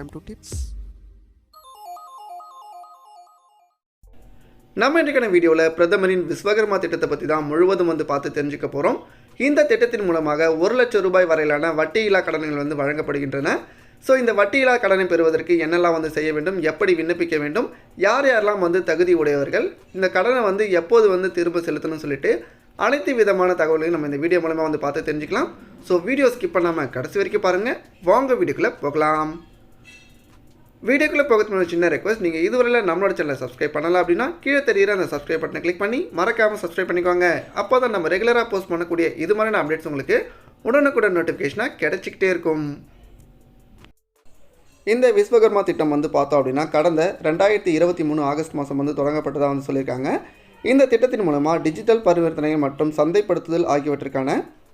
time to tips. நம்ம இன்றைக்கான வீடியோவில் பிரதமரின் விஸ்வகர்மா திட்டத்தை பற்றி தான் முழுவதும் வந்து பார்த்து தெரிஞ்சுக்க போகிறோம் இந்த திட்டத்தின் மூலமாக ஒரு லட்சம் ரூபாய் வரையிலான வட்டியில்லா கடன்கள் வந்து வழங்கப்படுகின்றன. ஸோ இந்த வட்டியில்லா கடனை பெறுவதற்கு என்னெல்லாம் வந்து செய்ய வேண்டும் எப்படி விண்ணப்பிக்க வேண்டும் யார் யாரெல்லாம் வந்து தகுதி உடையவர்கள் இந்த கடனை வந்து எப்போது வந்து திரும்ப செலுத்தணும்னு சொல்லிட்டு அனைத்து விதமான தகவல்களையும் நம்ம இந்த வீடியோ மூலமாக வந்து பார்த்து தெரிஞ்சுக்கலாம். ஸோ வீடியோ ஸ்கிப் பண்ணாமல் கடைசி வரைக்கும் பாருங்கள் வாங்க வீடியோக்குள்ளே போகலாம். வீடியோக்குள்ளே போகிறதுக்கு முன்னாடி சின்ன ரெக்வஸ்ட் நீங்கள் இதுவரையில் நம்மளோட சேனலை சப்ஸ்கிரைப் பண்ணலாம் அப்படின்னா கீழே தெரியிற அந்த சப்ஸ்கிரைப் பட்டனை கிளிக் பண்ணி மறக்காமல் சப்ஸ்கிரைப் பண்ணிக்கோங்க. அப்போ தான் நம்ம ரெகுலராக போஸ்ட் பண்ணக்கூடிய இது மாதிரியான அப்டேட்ஸ் உங்களுக்கு உடனுக்குடன் நோட்டிஃபிகேஷனாக கிடைச்சிக்கிட்டே இருக்கும். இந்த விஸ்வகர்மா திட்டம் வந்து பார்த்தோம் அப்படின்னா கடந்த ரெண்டாயிரத்தி இருபத்தி மூணு ஆகஸ்ட் மாதம் வந்து தொடங்கப்பட்டதாக வந்து சொல்லியிருக்காங்க. இந்த திட்டத்தின் மூலமாக டிஜிட்டல் பரிவர்த்தனை மற்றும் சந்தைப்படுத்துதல் ஆகியவற்றுக்கான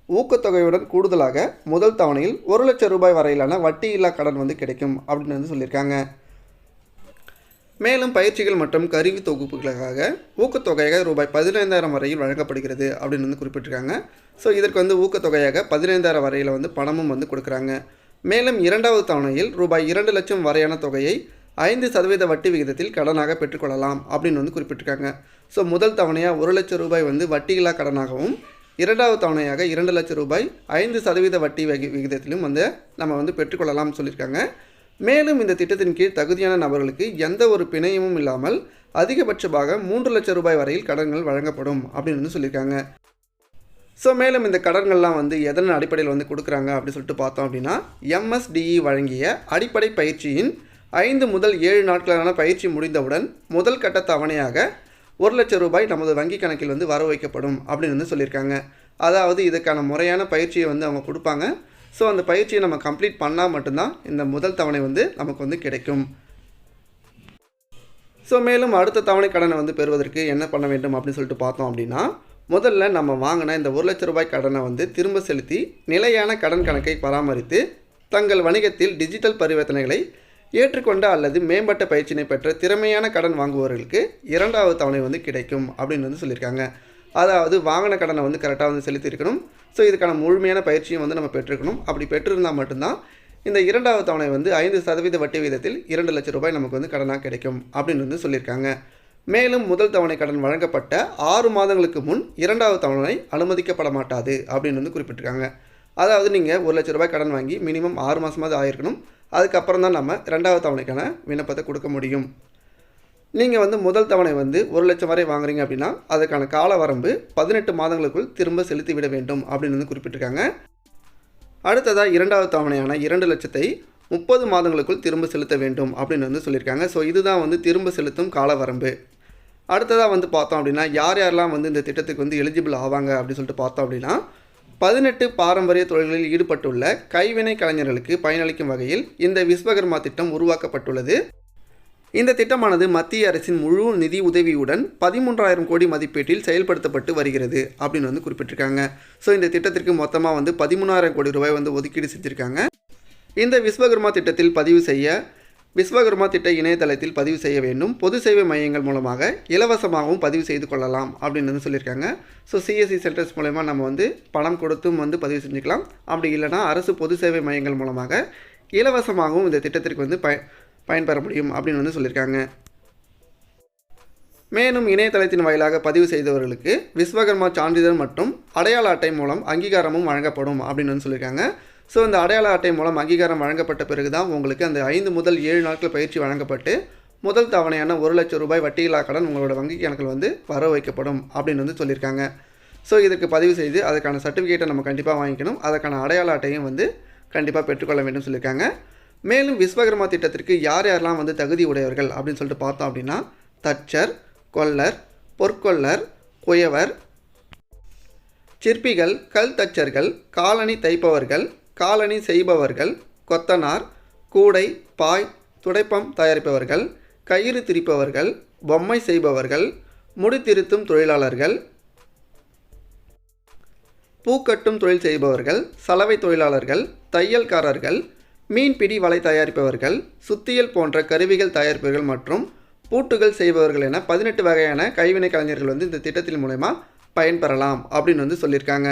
ஊக்கத்தொகையுடன் கூடுதலாக முதல் தவணையில் ஒரு லட்சம் ரூபாய் வரையிலான வட்டியில்லா கடன் வந்து கிடைக்கும் அப்படின்னு வந்து சொல்லியிருக்காங்க. மேலும் பயிற்சிகள் மற்றும் கருவி தொகுப்புகளுக்காக ஊக்கத்தொகையாக ரூபாய் பதினைந்தாயிரம் வரையில் வழங்கப்படுகிறது அப்படின்னு வந்து குறிப்பிட்டிருக்காங்க. ஸோ இதற்கு வந்து ஊக்கத்தொகையாக பதினைந்தாயிரம் வரையில் வந்து பணமும் வந்து கொடுக்குறாங்க. மேலும் இரண்டாவது தவணையில் ரூபாய் இரண்டு லட்சம் வரையான தொகையை ஐந்து சதவீத வட்டி விகிதத்தில் கடனாக பெற்றுக்கொள்ளலாம் அப்படின்னு வந்து குறிப்பிட்டிருக்காங்க. ஸோ முதல் தவணையாக ஒரு லட்சம் ரூபாய் வந்து வட்டியில்லா கடனாகவும் இரண்டாவது தவணையாக இரண்டு லட்சம் ரூபாய் ஐந்து சதவீத வட்டி வகி விகிதத்திலும் வந்து நம்ம வந்து பெற்றுக்கொள்ளலாம்னு சொல்லியிருக்காங்க. மேலும் இந்த திட்டத்தின் கீழ் தகுதியான நபர்களுக்கு எந்த ஒரு பிணையமும் இல்லாமல் அதிகபட்சமாக மூன்று லட்சம் ரூபாய் வரையில் கடன்கள் வழங்கப்படும் அப்படின்னு வந்து சொல்லியிருக்காங்க. ஸோ மேலும் இந்த கடன்கள்லாம் வந்து எதன் அடிப்படையில் வந்து கொடுக்குறாங்க அப்படின்னு சொல்லிட்டு பார்த்தோம் அப்படின்னா எம்எஸ்டிஇ வழங்கிய அடிப்படை பயிற்சியின் ஐந்து முதல் ஏழு நாட்களான பயிற்சி முடிந்தவுடன் முதல் கட்ட தவணையாக ஒரு லட்சம் ரூபாய் நமது வங்கி கணக்கில் வந்து வர வைக்கப்படும் அப்படின்னு வந்து சொல்லியிருக்காங்க. அதாவது இதுக்கான முறையான பயிற்சியை வந்து அவங்க கொடுப்பாங்க. ஸோ அந்த பயிற்சியை நம்ம கம்ப்ளீட் பண்ணால் மட்டும்தான் இந்த முதல் தவணை வந்து நமக்கு வந்து கிடைக்கும். ஸோ மேலும் அடுத்த தவணை கடனை வந்து பெறுவதற்கு என்ன பண்ண வேண்டும் அப்படின்னு சொல்லிட்டு பார்த்தோம் அப்படின்னா முதல்ல நம்ம வாங்கின இந்த ஒரு லட்ச ரூபாய் கடனை வந்து திரும்ப செலுத்தி நிலையான கடன் கணக்கை பராமரித்து தங்கள் வணிகத்தில் டிஜிட்டல் பரிவர்த்தனைகளை ஏற்றுக்கொண்ட அல்லது மேம்பட்ட பயிற்சியினை பெற்ற திறமையான கடன் வாங்குபவர்களுக்கு இரண்டாவது தவணை வந்து கிடைக்கும் அப்படின்னு வந்து சொல்லியிருக்காங்க. அதாவது வாங்கின கடனை வந்து கரெக்டாக வந்து செலுத்தியிருக்கணும். ஸோ இதுக்கான முழுமையான பயிற்சியும் வந்து நம்ம பெற்றிருக்கணும். அப்படி பெற்றிருந்தால் மட்டும்தான் இந்த இரண்டாவது தவணை வந்து ஐந்து சதவீத வட்டி விதத்தில் இரண்டு லட்சம் ரூபாய் நமக்கு வந்து கடனாக கிடைக்கும் அப்படின்னு வந்து சொல்லியிருக்காங்க. மேலும் முதல் தவணை கடன் வழங்கப்பட்ட ஆறு மாதங்களுக்கு முன் இரண்டாவது தவணை அனுமதிக்கப்பட மாட்டாது அப்படின்னு வந்து குறிப்பிட்டிருக்காங்க. அதாவது நீங்கள் ஒரு லட்ச ரூபாய் கடன் வாங்கி மினிமம் ஆறு மாதமாவது ஆயிருக்கணும். அதுக்கப்புறம் தான் நம்ம ரெண்டாவது தவணைக்கான விண்ணப்பத்தை கொடுக்க முடியும். நீங்கள் வந்து முதல் தவணை வந்து ஒரு லட்சம் வரை வாங்குறீங்க அப்படின்னா அதுக்கான கால வரம்பு பதினெட்டு மாதங்களுக்குள் திரும்ப செலுத்தி விட வேண்டும் அப்படின்னு வந்து குறிப்பிட்டிருக்காங்க. அடுத்ததாக இரண்டாவது தவணையான இரண்டு லட்சத்தை முப்பது மாதங்களுக்குள் திரும்ப செலுத்த வேண்டும் அப்படின்னு வந்து சொல்லியிருக்காங்க. ஸோ இதுதான் வந்து திரும்ப செலுத்தும் கால வரம்பு. அடுத்ததாக வந்து பார்த்தோம் அப்படின்னா யார் யாரெல்லாம் வந்து இந்த திட்டத்துக்கு வந்து எலிஜிபிள் ஆவாங்க அப்படின்னு சொல்லிட்டு பார்த்தோம் அப்படின்னா பதினெட்டு பாரம்பரிய தொழில்களில் ஈடுபட்டுள்ள கைவினை கலைஞர்களுக்கு பயனளிக்கும் வகையில் இந்த விஸ்வகர்மா திட்டம் உருவாக்கப்பட்டுள்ளது. இந்த திட்டமானது மத்திய அரசின் முழு நிதி உதவியுடன் பதிமூன்றாயிரம் கோடி மதிப்பீட்டில் செயல்படுத்தப்பட்டு வருகிறது அப்படின்னு வந்து குறிப்பிட்டிருக்காங்க. ஸோ இந்த திட்டத்திற்கு மொத்தமாக வந்து பதிமூணாயிரம் கோடி ரூபாய் வந்து ஒதுக்கீடு செஞ்சுருக்காங்க. இந்த விஸ்வகர்மா திட்டத்தில் பதிவு செய்ய விஸ்வகர்மா திட்ட இணையதளத்தில் பதிவு செய்ய வேண்டும். பொது சேவை மையங்கள் மூலமாக இலவசமாகவும் பதிவு செய்து கொள்ளலாம் அப்படின்னு வந்து சொல்லியிருக்காங்க. ஸோ சிஎஸ்சி சென்டர்ஸ் மூலயமா நம்ம வந்து பணம் கொடுத்தும் வந்து பதிவு செஞ்சுக்கலாம். அப்படி இல்லைனா அரசு பொது சேவை மையங்கள் மூலமாக இலவசமாகவும் இந்த திட்டத்திற்கு வந்து பய பயன்பெற முடியும் அப்படின்னு வந்து சொல்லியிருக்காங்க. மேலும் இணையதளத்தின் வாயிலாக பதிவு செய்தவர்களுக்கு விஸ்வகர்மா சான்றிதழ் மற்றும் அடையாள அட்டை மூலம் அங்கீகாரமும் வழங்கப்படும் அப்படின்னு வந்து சொல்லியிருக்காங்க. ஸோ இந்த அடையாள அட்டை மூலம் அங்கீகாரம் வழங்கப்பட்ட பிறகு தான் உங்களுக்கு அந்த ஐந்து முதல் ஏழு நாட்கள் பயிற்சி வழங்கப்பட்டு முதல் தவணையான ஒரு லட்சம் ரூபாய் வட்டியில்லா கடன் உங்களோட வங்கி கணக்கில் வந்து வர வைக்கப்படும் அப்படின்னு வந்து சொல்லியிருக்காங்க. ஸோ இதுக்கு பதிவு செய்து அதுக்கான சர்டிஃபிகேட்டை நம்ம கண்டிப்பாக வாங்கிக்கணும். அதுக்கான அடையாள அட்டையும் வந்து கண்டிப்பாக பெற்றுக்கொள்ள வேண்டும் சொல்லியிருக்காங்க. மேலும் விஸ்வகர்மா திட்டத்திற்கு யார் யாரெல்லாம் வந்து தகுதி உடையவர்கள் அப்படின்னு சொல்லிட்டு பார்த்தோம் அப்படின்னா தச்சர் கொல்லர் பொற்கொல்லர் குயவர் சிற்பிகள் கல் தச்சர்கள் காலனி தைப்பவர்கள் காலணி செய்பவர்கள் கொத்தனார் கூடை பாய் துடைப்பம் தயாரிப்பவர்கள் கயிறு திரிப்பவர்கள் பொம்மை செய்பவர்கள் முடித்திருத்தும் தொழிலாளர்கள் பூக்கட்டும் தொழில் செய்பவர்கள் சலவை தொழிலாளர்கள் தையல்காரர்கள் மீன்பிடி வலை தயாரிப்பவர்கள் சுத்தியல் போன்ற கருவிகள் தயாரிப்பவர்கள் மற்றும் பூட்டுகள் செய்பவர்கள் என பதினெட்டு வகையான கைவினை கலைஞர்கள் வந்து இந்த திட்டத்தின் மூலயமா பயன்பெறலாம் அப்படின்னு வந்து சொல்லியிருக்காங்க.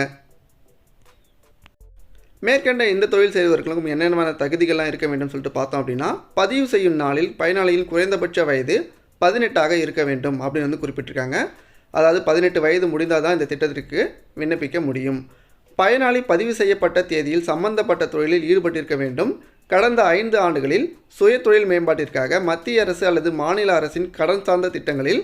மேற்கண்ட இந்த தொழில் செய்வதற்கும் என்னென்ன தகுதிகள்லாம் இருக்க வேண்டும் சொல்லிட்டு பார்த்தோம் அப்படின்னா பதிவு செய்யும் நாளில் பயனாளியின் குறைந்தபட்ச வயது பதினெட்டாக இருக்க வேண்டும் அப்படின்னு வந்து குறிப்பிட்டிருக்காங்க. அதாவது பதினெட்டு வயது முடிந்தால் தான் இந்த திட்டத்திற்கு விண்ணப்பிக்க முடியும். பயனாளி பதிவு செய்யப்பட்ட தேதியில் சம்பந்தப்பட்ட தொழிலில் ஈடுபட்டிருக்க வேண்டும். கடந்த ஐந்து ஆண்டுகளில் சுய தொழில் மேம்பாட்டிற்காக மத்திய அரசு அல்லது மாநில அரசின் கடன் சார்ந்த திட்டங்களில்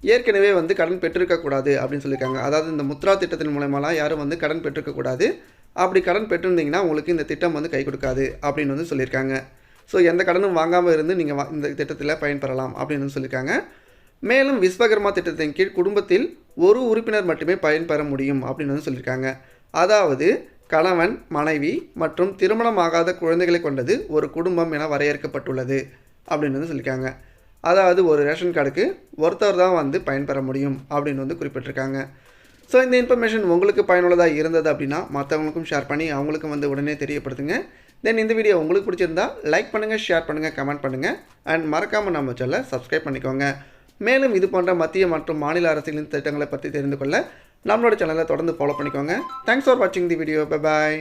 ஏற்கனவே வந்து கடன் பெற்றிருக்கக்கூடாது அப்படின்னு சொல்லியிருக்காங்க. அதாவது இந்த முத்ரா திட்டத்தின் மூலமாலாம் யாரும் வந்து கடன் பெற்றிருக்கக்கூடாது. அப்படி கடன் பெற்றிருந்தீங்கன்னா உங்களுக்கு இந்த திட்டம் வந்து கை கொடுக்காது அப்படின்னு வந்து சொல்லியிருக்காங்க. ஸோ எந்த கடனும் வாங்காமல் இருந்து நீங்கள் வா இந்த திட்டத்தில் பயன்பெறலாம் அப்படின்னு வந்து சொல்லியிருக்காங்க. மேலும் விஸ்வகர்மா திட்டத்தின் கீழ் குடும்பத்தில் ஒரு உறுப்பினர் மட்டுமே பயன்பெற முடியும் அப்படின்னு வந்து சொல்லியிருக்காங்க. அதாவது கணவன் மனைவி மற்றும் திருமணமாகாத குழந்தைகளை கொண்டது ஒரு குடும்பம் என வரையறுக்கப்பட்டுள்ளது அப்படின்னு வந்து சொல்லியிருக்காங்க. அதாவது ஒரு ரேஷன் கார்டுக்கு ஒருத்தர் தான் வந்து பயன்பெற முடியும் அப்படின்னு வந்து குறிப்பிட்டிருக்காங்க. ஸோ இந்த இன்ஃபர்மேஷன் உங்களுக்கு பயனுள்ளதாக இருந்தது அப்படின்னா மற்றவங்களுக்கும் ஷேர் பண்ணி அவங்களுக்கும் வந்து உடனே தெரியப்படுத்துங்க. தென் இந்த வீடியோ உங்களுக்கு பிடிச்சிருந்தா லைக் பண்ணுங்கள் ஷேர் பண்ணுங்கள் கமெண்ட் பண்ணுங்கள் அண்ட் மறக்காமல் நம்ம சேனலை சப்ஸ்கிரைப் பண்ணிக்கோங்க. மேலும் இது போன்ற மத்திய மற்றும் மாநில அரசியலின் திட்டங்களை பற்றி தெரிந்து கொள்ள நம்மளோட சேனலை தொடர்ந்து ஃபாலோ பண்ணிக்கோங்க. தேங்க்ஸ் ஃபார் வாட்சிங் தி வீடியோ பை பாய்